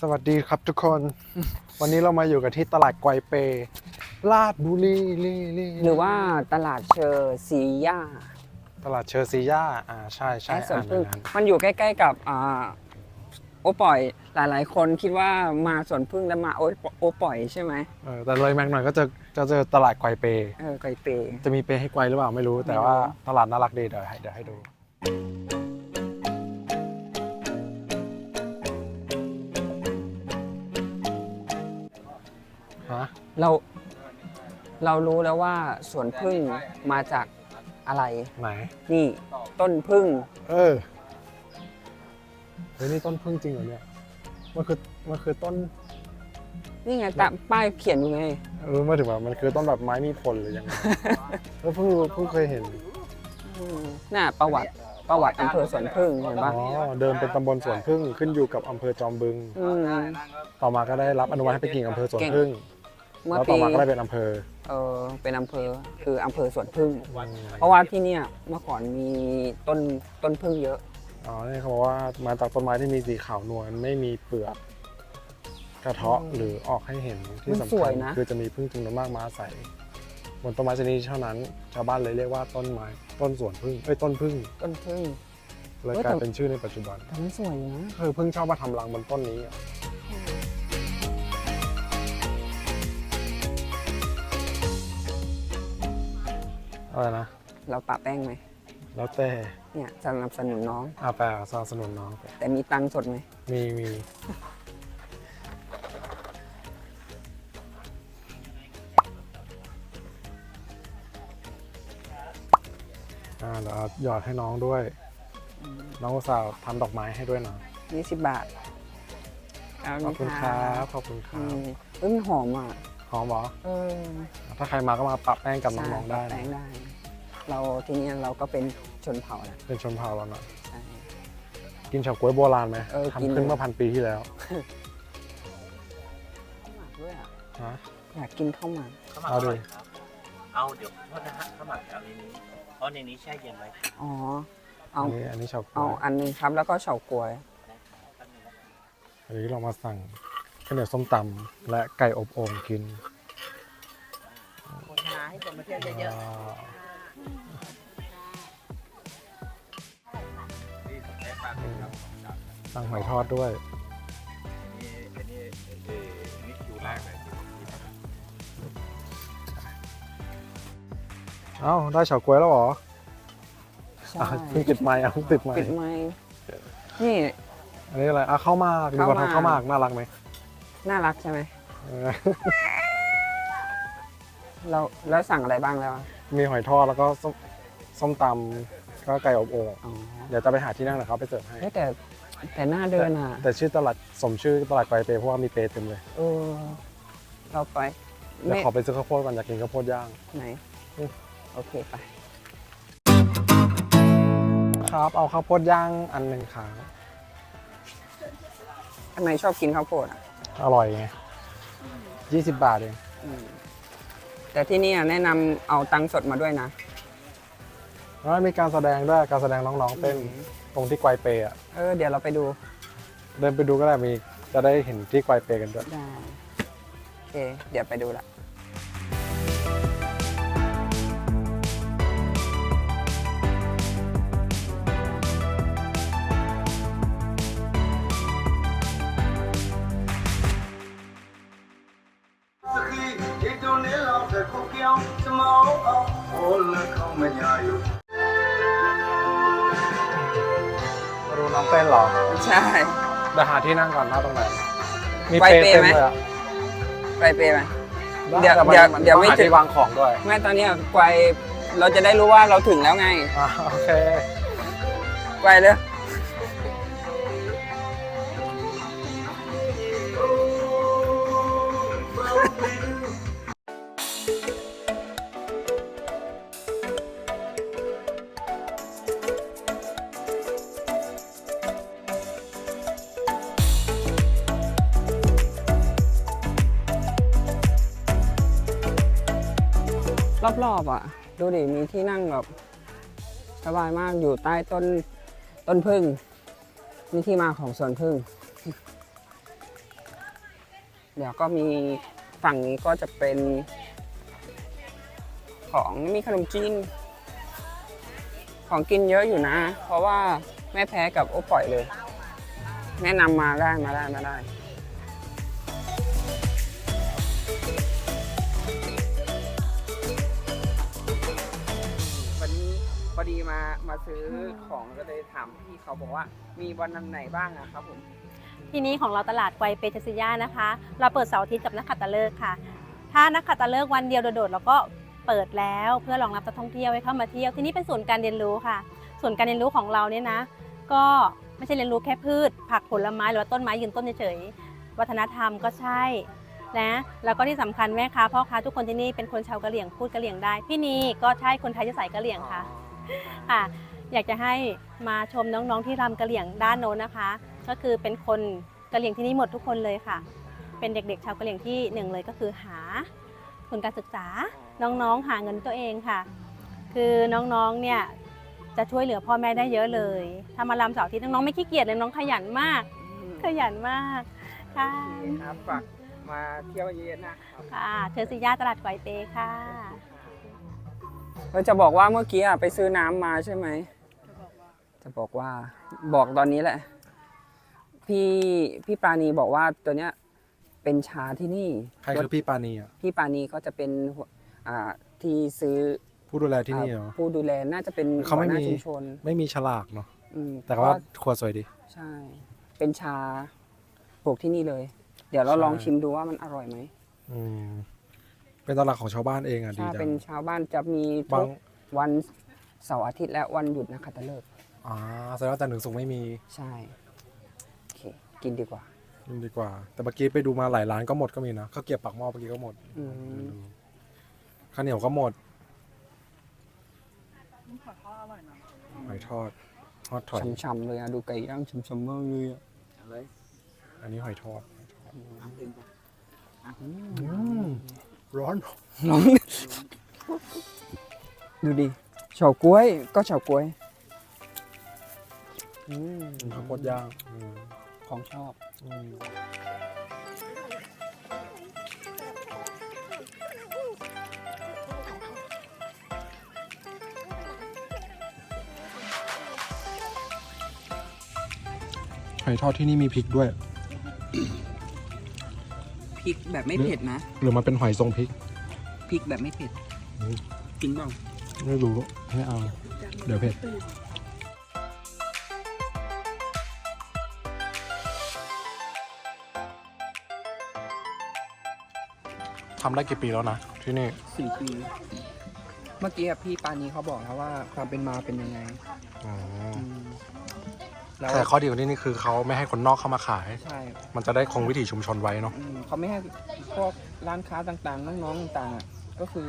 สวัสดีครับทุกคน วันนี้เรามาอยู่กันที่ตลาดไกวเปลาดบุรีลีลีหรือว่าตลาดเชอร์ซีย่าตลาดเชอร์ซีย่าอ่าใช่ใช่แอดสวนอ่านอพึ่งย่างนั้นมันอยู่ใกล้ ๆ กับอ่าโอปล่อยหลาย ๆ คนคิดว่ามาสวนพึ่งแล้วมาโอโอปล่อยใช่ไหมเออแต่เลยแม็กหน่อยก็จะจะเจอตลาดไกวเป เออไกลเป จะมีเปให้ไกวหรือเปล่าไม่รู้ แต่ว่าตลาดน่ารักดีเดี๋ยวให้เดี๋ยวให้ดู เราเรารู้แล้วว่าสวนพึ่งมาจากอะไร ไหนนี่ต้นพึ่งเออเฮ้ยนี่ต้นพึ่งจริงเหรอเนี่ยมันคือมันคือต้น นี่ไงตามป้ายเขียนอยู่ไง เออไม่ถึงแบบมันคือต้นแบบไม้มีผลหรือยังไงเออเพิ่งรู้เพิ่งเคยเห็นอืมน่ะประวัติประวัติอำเภอสวนพึ่งเห็นอ๋ปะอเดิมเป็นตำบลสวนพึ่งขึ้นอยู่กับอำเภอจอมบึง อืมต่อมาก็ได้รับอนุญาตให้ไปกิ่งอำเภอสวนเก่งพึ่ง เมื่อแล้วต่ปีอมาก็ได้เป็นอำเภอ เออเป็นอำเภอคืออำเภอสวนพึ่งอืมเพราะว่าที่เนี่ยเมื่อก่อนมีต้นต้นพึ่งเยอะ อ๋อนี่เขาบอกว่ามาจากต้นไม้ที่มีสีขาวนวลไม่มีเปลือกกระเทาะหรือออกให้เห็นที่มันสำสคัวยญนะ คือจะมีพึ่งจำนวนมากมาอาศัยบนต้นไม้ชนิดนี้เท่านั้น ชาวบ้านเลยเรียกว่าต้นไม้ต้นสวนพึ่งเอ้ยต้นพึ่งต้นพึ่ง เลยเฮ้ยกลายแต่ เป็นชื่อในปัจจุบันแต่มันสวยนะเออพึ่งชอบมาทำรังบนต้นนี้อะ อะไรนะ เราปะแป้งไหม แล้วแต่เนี่ยสนับสนุนน้อง อาแปลสนับสนุนน้องไปแต่มีตังค์สดไหม มีมีอ่าเดี๋ยวเอาหยอดให้น้องด้วย น้องอุตส่าห์ทำดอกไม้ให้ด้วยนะยี่สิบบาทเอาขอบคุณครับขอบคุณคอืรับมเอ้ยมันหอมอะ หอมเหรอเออถ้าใครมาก็มาปรับแป้งกับน้องๆได้ใช่ปะแป้นะงได้ เราทีเนี้ยเราก็เป็นชนเผ่าแล้วเป็นชนเผ่าแล้วนะใช่ กินเฉาก๊วยโบราณไหมเออกิน ทำขึ้นเมื่อพันปีที่แล้วข้าวหมากด้วยอะฮะ อยากกินข้าวหมากข้าวหมักเอาอดิร่อยครับ เอาเดี๋ยวโทษนะฮะข้าวหมักเอาในนี้ เพราะในนี้แช่เย็นไว้ครับอ๋อ เอาอันนี้อันนี้เฉาก๊เอาวยอันหนึงครับแล้วก็เฉาก๊วยอันนี้เรามาสั่งข้าวเหนียวส้มตำและไก่อบโอ่งกินคนหาให้คนมาเที่ยวเยอะว้า สั่งหอยทอดด้วยนี่อันนี้เอออันนี้คิวแรกเลยที่ทำเอ้า ได้เฉาก๊วยแล้วเหรอๆใช่อะเพิ่งติดไม้อะเพิ่งติดไม้ปิดไม้นี่ อันนี้อะไรอะข้าวหมากดูว่าข้าวหมากทำข้าวหมากน่ารักไหมน่ารักใช่ไหมเออเราแล้วสั่งอะไรบ้างแล้วอะมีหอยทอดแล้วก็ส้มส้มตำก็ไก่อบโอ่งอ๋อเดี๋ยวจะไปหาที่นั่งเดี๋ยวเขาไปเสิร์ฟให้ เฮ้ยแต่ แต่หน้าเดินอะ แต่ชื่อตลาดสมชื่อตลาดไกวเปเพราะว่ามีเปเต็มเลยเออเราไปเดี๋ยวไม่ขอไปซื้อข้าวโพดก่อนอยากกินข้าวโพดย่าง ไหนอืมโอเคไป ครับเอาข้าวโพดย่างอันหนึ่งครับทำไมชอบกินข้าวโพดอะ อร่อยไงยี่สิบบาทเองอืมแต่ที่เนี่ยแนะนำเอาตังค์สดมาด้วยนะ แล้วมีการแสดงด้วยการแสดงน้องๆเต้น อืม ตรงที่ไกวเปอะเออเดี๋ยวเราไปดูเดินไปดูก็ได้มีจะได้เห็นที่ไกวเปกันด้วย ได้โอเค เดี๋ยวไปดูละ เต้นเหรอใช่ เดี๋ยวหาที่นั่งก่อนนะตรงไหน มีไกวเปเปเต็มไหม เลยอะไปเปไหมได้เดี๋ยวแต่มันเดี๋ยวมันเดี๋ยวไม่ต้องหาถึง ที่วางของด้วยแม่ตอนเนี้ยไกวเราจะได้รู้ว่าเราถึงแล้วไง อ่าโอเค ไกวเลย รอบๆอะ ดูดิมีที่นั่งแบบสบายมากอยู่ใต้ต้นต้นพึ่งนี่ที่มาของสวนพึ่ง เดี๋ยวก็มีฝั่งนี้ก็จะเป็น ของมีขนมจีนของกินเยอะอยู่นะ เพราะว่าไม่แพ้กับโอปล่อยเลย แนะนำมาได้มาได้มาได้ มามาซื้อของก็เลยถามพี่เขาบอกว่า มีวันไหนบ้างอะครับผมที่นี้ของเราตลาดไกวเปเทสยานะคะ เราเปิดเสาร์อาทิตย์กับนักขัตฤกษ์ค่ะ ถ้านักขัตฤกษ์วันเดียวโดดๆเราก็เปิดแล้วเพื่อรองรับนักท่องเที่ยวให้เข้ามาเที่ยว ที่นี่เป็นศูนย์การเรียนรู้ค่ะส่วนการเรียนรู้ของเราเนี่ยนะ ก็ไม่ใช่เรียนรู้แค่พืช ผักผลไม้หรือว่าต้นไม้ยืนต้นเฉยๆวัฒนธรรมก็ใช่นะแล้วก็ที่สำคัญแม่ค้าพ่อค้าทุกคนที่นี่เป็นคนชาวกะเหรี่ยงพูดกะเหรี่ยงได้ พี่นีก็ใช่คนไทยจะใส่กะเหรี่ยงค่ะ ค่ะอยากจะให้มาชมน้องๆที่รำกะเหรี่ยงด้านโน้นนะคะ ก็คือเป็นคนกะเหรี่ยงที่นี่หมดทุกคนเลยค่ะ เป็นเด็กๆ ชาวกะเหรี่ยงที่หนึ่งเลยก็คือหาทุนการศึกษาน้องๆหาเงินตัวเองค่ะ คือน้องๆเนี่ยจะช่วยเหลือพ่อแม่ได้เยอะเลยถ้ามาลำเสาร์อาทิตย์น้องๆไม่ขี้เกียจเลยน้องขยันมาก ขยันมากค่ะโอเคครับฝากมาเที่ยวเยอะๆนะครับค่ะเทอร์ซิยาตลาดไกวเปค่ะ เราจะบอกว่าเมื่อกี้อะไปซื้อน้ำมาใช่ไหม จะบอกว่า บอกตอนนี้แหละ พี่พี่ปราณีบอกว่าตัวเนี้ยเป็นชาที่นี่ใครคือพี่ปานีอะพี่ปราณีก็จะเป็นหัวอ่าที่ซื้อผู้ดูแลที่นี่เหรอ อ่าผู้ดูแลน่าจะเป็นเขาไม่หัวหน้มี ชุมชนไม่มีฉลากเนาะอืมแต่ว่าขวดสวยดี ใช่ เป็นชาปลูกที่นี่เลย เดี๋ยวเราใช่ ลองชิมดูว่ามันอร่อยไหมอืม เป็นตลาดของชาวบ้านเองอะดีถ้าจัเป็นงชาวบ้านจะมีบาทุงกวันเสาร์อาทิตย์และวันหยุดนะคะตะเลิกษ์อ่าแสดงว่าจันทร์ถึงศุกร์ไม่มีใช่โอเคกินดีกว่า นี่ดีกว่า แต่เมื่อกี้ไปดูมาหลายร้านก็หมดก็มีนะข้าวเกรี๊ยวปากหม้อเมื่อกี้ก็หมดอืมข้าวเหนียวก็หมดหอยทอดทอดถอยช่ำๆเลยอะดูไก่ย่างช่ำๆมากเลยอะอันนี้หอยทอดอืมอืม ร้อนน้องดูดิเฉาก๊วยก็เฉาก๊วยอืมข้าวโพดย่างอืมของชอบอืมหอยทอดที่นี่มีพริกด้วย พริกแบบไม่เผ็ดนะหรือมันเป็นหอยทรงพริก พริกแบบไม่เผ็ดอืมจริงเปล่าไม่รู้ไม่เอา เดี๋ยวเผ็ดทำได้กี่ปีแล้วนะ ที่นี่ สี่ปี เมื่อกี้อะพี่ปานีเขาบอกแล้วว่าความเป็นมาเป็นยังไงอ๋ออืม แล้วแต่ข้อดีของที่นี่คือเขาไม่ให้คนนอกเข้ามาขาย ใช่มันจะได้คงวิถีชุมชนไว้เนาะอืมเขาไม่ให้พวกร้านค้าต่างๆ น้องๆต่างๆอะก็คือ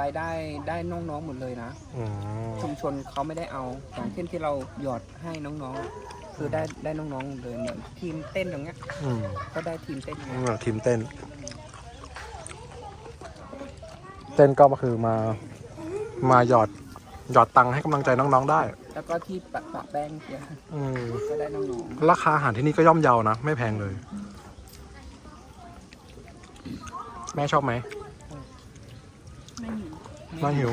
รายได้ได้น้องๆหมดเลยนะ อืมชุมชนเขาไม่ได้เอาอย่างเช่นที่เราหยอดให้น้องๆอะคือได้ได้น้องๆเลยเหมือนทีมเต้นอย่างเงี้ย อืมก็ได้ทีมเต้นมานี่เหรอทีมเต้น เต้นก็คือมา มาหยอดหยอดตังค์ให้กำลังใจน้องๆได้ แล้วก็ที่ปะปะแป้งเนี่ยอืมก็ได้น้องราคาอาหารที่นี่ก็ย่อมเยานะ ไม่แพงเลย แม่ชอบไหมๆไม่หิว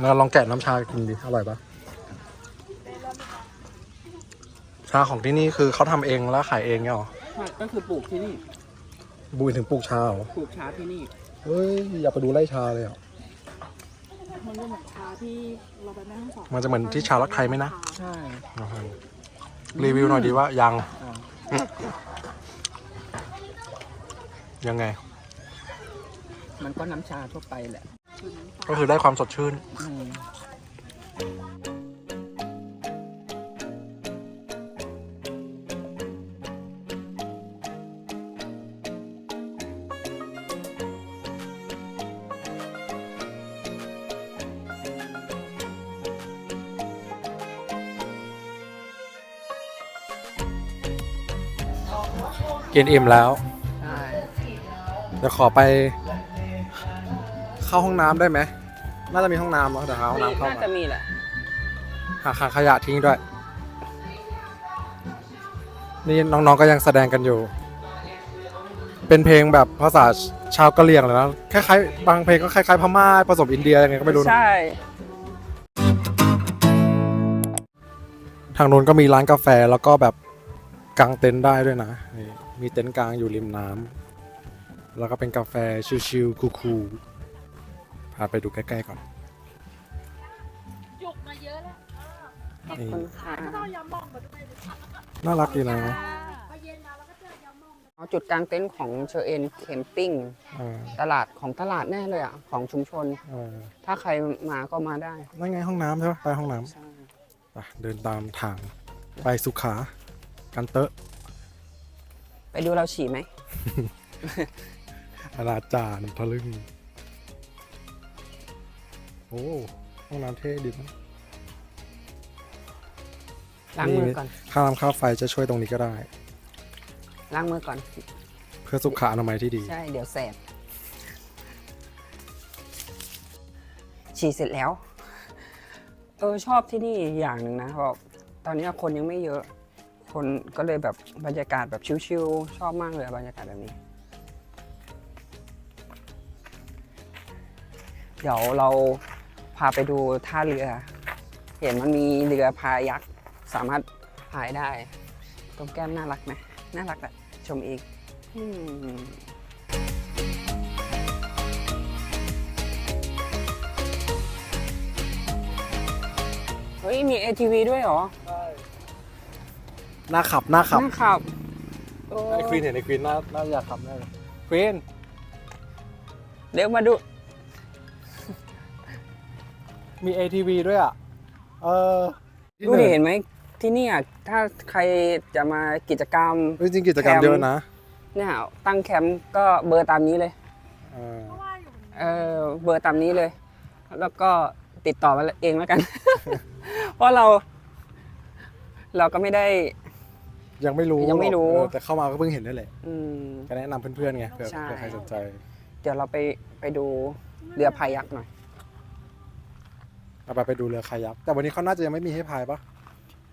เราลองแกะน้ำชากินดิ อร่อยปะชาของที่นี่คือเขาทำเองแล้วขายเองเนี่ยเหรอใช่ก็คือปลูกที่นี่บูยถึงปลูกชาเหรอ ปลูกช้าที่นี่ เฮ้ย อย่าไปดูไร่ชาเลยอะ มันจะเหมือนชาที่เราไปแม่ห้องสอนมันจะเหมือนที่ชาลักไทยไหมนะ ใช่รีวิวหน่อยดีว่ายัง อ่ายังไง มันก็น้ำชาทั่วไปแหละ ก็คือได้ความสดชื่น อืม กินอิ่มแล้วใช่เดี๋ยวขอไป เข้าห้องน้ำได้ไหม น่าจะมีห้องน้ำเนาะเดี๋ยวหาห้องน้ำเข้าน่ามาจะมีแหละ หาขางขยะทิ้งด้วย นี่น้องๆก็ยังแสดงกันอยู่ เป็นเพลงแบบภาษาชาวกะเหรี่ยงเลยนะ คล้ายๆ บางเพลงก็คล้ายๆพม่าผสมอินเดียยังไงก็ไม่รู้นะ ใช่ ทางนู้นก็มีร้านกาแฟแล้วก็แบบ กางเต็นท์ได้ด้วยนะนี่มีเต็นท์กลางอยู่ริมน้ำแล้วก็เป็นกาแฟชิลๆคูลๆพาไปดูใกล้ๆก่อนจุกมาเยอะแล้วนี่คนขายก็ต้องยำมองมาด้วยน่ารักดีนะพอเย็นมาแล้วก็เจอยำมองเอาจุดกลางเต็นท์ของเชอเอ็นแคมปิ้งอ่าตลาดของตลาดแน่เลยอะ ของชุมชนอ่าถ้าใครมาก็มาได้ นั่นไงห้องน้ำใช่ปะไปห้องน้ใช่ำไปเดินตามทางไปสุขา กันเตอะไปดูเราฉี่ไหมอาณาจารย์ทะลึ่ง โอ้ห้องน้ำเท่ดีนะล้างมือก่อน ค่าน้ำค่าไฟจะช่วยตรงนี้ก็ได้ ล้างมือก่อน เพื่อสุขอนามัยที่ดี ใช่ เดี๋ยวแสบ ฉี่เสร็จแล้ว เออชอบที่นี่อย่างหนึ่งนะบอกตอนนี้คนยังไม่เยอะ คนก็เลยแบบบรรยากาศแบบชิลๆชอบมากเลยบรรยากาศแบบนี้ เดี๋ยวเราพาไปดูท่าเรือ เห็นมันมีเรือพายักษ์สามารถพายได้ ตรงแก้มน่ารักไหมน่ารักอะชมเองอืมเฮ้ยมี ATV ด้วยเหรอ น้าขับหน้าขับน่าขับโอ้ไอ้ควีนเห็นไอ้ควีนน่าน่าอยากขับแน่เลยควีนเดี๋ยวมาดู มี ATV ด้วยอะ เออดูดิเห็นไหมที่เนี่ยถ้าใครจะมากิจกรรม เฮ้ยจริงกิจกรรมเยอะนะเนี่ยตั้งแคมป์ก็เบอร์ตามนี้เลย เออเออเบอร์ตามนี้เลย แล้วก็ติดต่อมาเองแล้วกัน เพราะเรา เราก็ไม่ได้ ยังไม่รู้ยังไม่รู้ เออแต่เข้ามาก็เพิ่งเห็นได้แหละอืม ก็แนะนำเพื่อนๆไงเผื่อใช่ เผื่อใครสนใจ เดี๋ยวเราไปไปดูเรือพายักหน่อย เอาไปไปดูเรือคายักแต่วันนี้เขาน่าจะยังไม่มีให้พายปะ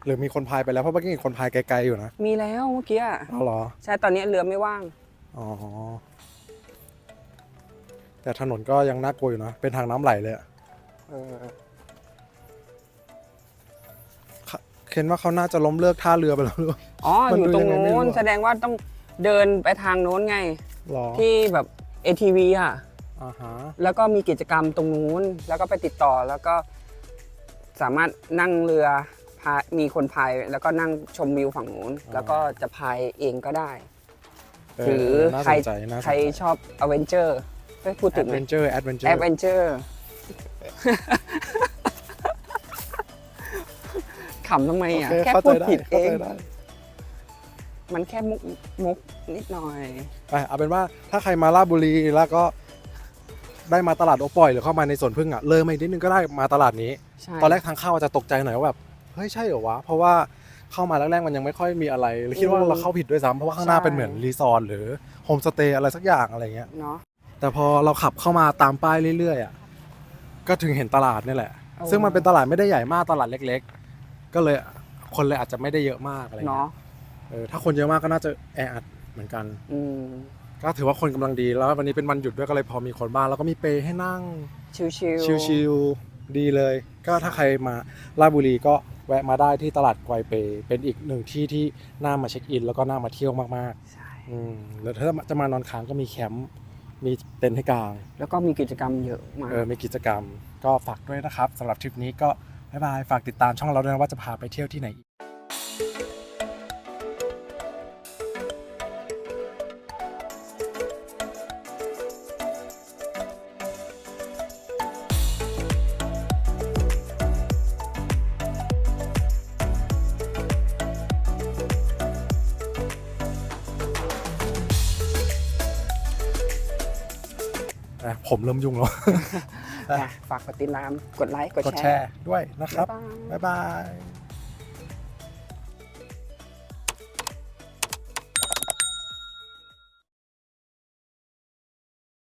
หรือมีคนพายไปแล้วเพราะเมื่อกี้เห็นคนพายไกลๆอยู่นะมีแล้วเมื่อกี้อะเอาเหรอใช่ตอนนี้เรือไม่ว่าง อ๋อแต่ถนนก็ยังน่ากลัวอยู่นะเป็นทางน้ำไหลเลยอะเออ เห็นว่าเขาน่าจะล้มเลิกท่าเรือไปแล้วหรือเปล่าอ๋อ มันอยู่ตรงดูยังไงไม่โน้นรู้อะ แสดงว่าต้องเดินไปทางโน้นไง หรอที่แบบ ATV อะ อ่าฮะแล้วก็มีกิจกรรมตรงนู้น แล้วก็ไปติดต่อแล้วก็สามารถนั่งเรือพายมีคนพายแล้วก็นั่งชมวิวฝั่งนู้น แล้วก็จะพายเองก็ได้เอหรือ น่าใคสรนใจน่าสนใครใจชอบอเวนเจอร์ไม่พูดแอถึดงเวนเจอร์แอดเวนเจอแอร์ ดเวนเจอร์ ขำทำไมอะ แค่พูดผิดเอง มันแค่มุกมุกนิดหน่อยไปเอาเป็นว่าถ้าใครมาลาดบุรีแล้วก็ได้มาตลาดโอปอยหรือเข้ามาในสวนพึ่งอะเลยมาอีกนิดนึงก็ได้มาตลาดนี้ใช่ตอนแรกทางเข้าอาจจะตกใจหน่อยว่าแบบเฮ้ยใช่เหรอวะ เพราะว่าเข้ามาแรกๆมันยังไม่ค่อยมีอะไรเลยคิดว่าเราเข้าผิดด้วยซ้ำเพราะว่าข้างหน้าเป็นเหมือนรีสอร์ทหรือโฮมสเตย์อะไรสักอย่างอะไรเงี้ยเนาะแต่พอเราขับเข้ามาตามป้ายเรื่อยๆอะก็ถึงเห็นตลาดนี่แหละโอ้ซึ่งมันเป็นตลาดไม่ได้ใหญ่มากตลาดเล็กๆ ก็เลยคนเลยอาจจะไม่ได้เยอะมากอะไรเงี้เนาะยเออถ้าคนเยอะมากก็น่าจะแออัดเหมือนกัน อืมก็ถือว่าคนกำลังดีแล้ววันนี้เป็นวันหยุดด้วยก็เลยพอมีคนบ้างแล้วก็มีเปรย์ให้นั่งชิวๆชิลๆดีเลย ก็ถ้าใครมาราชบุรีก็แวะมาได้ที่ตลาดไกวเปย์เป็นอีกหนึ่งที่ที่น่ามาเช็คอิน แล้วก็น่ามาเที่ยวมากใช่ๆอืมแล้วถ้าจะมานอนค้างก็มีแคมป์มีเต็นท์ให้กางแล้วก็มีกิจกรรมเยอะมาก เออมีกิจกรรมก็ฝากด้วยนะครับสำหรับทริปนี้ก็ บ๊ายบาย ฝากติดตามช่องเราด้วยนะว่าจะพาไปเที่ยวที่ไหนอีกอะผมเริ่มยุ่งแล้ว ฝากกดติดตาม กดไลค์ กดกดแชแชร์ ร์ด้วยนะครับ บ๊ายบาย บ๊ายบาย